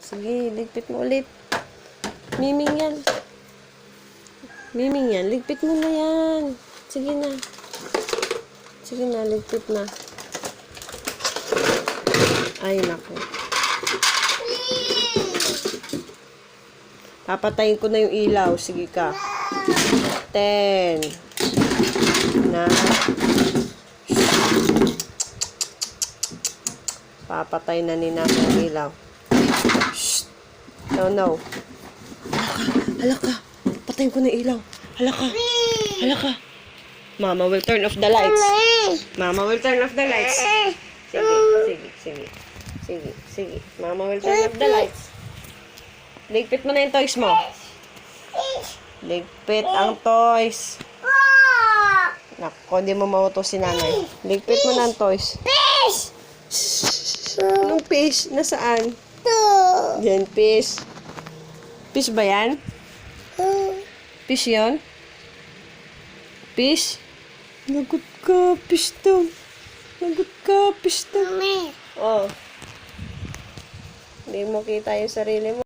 sige, ligpit mo ulit. Miming yan. Miming yan. Ligpit mo na yan. Sige na. Sige na, ligpit na. Ay, naku. Papatayin ko na yung ilaw. Sige ka. Ten. Na. Papatay na ni yung ilaw. Shh. No, no. Hala ka. Patayin ko na ilaw. Hala ka. Hala ka. Mama will turn off the lights. Mama will turn off the lights. Sige, sige, sige. Sige, sige. Mama will turn off the lights. Ligpit mo na yung toys mo. Ligpit ang toys. Nako, hindi mo mauto si nanay. Ligpit mo na ang toys. Anong fish? Nasaan? Yan, fish. Fish ba yan? Fish yun? Fish? Lagot ka, fish to. Lagot ka, fish to. Oh. Hindi mo kita yung sarili mo.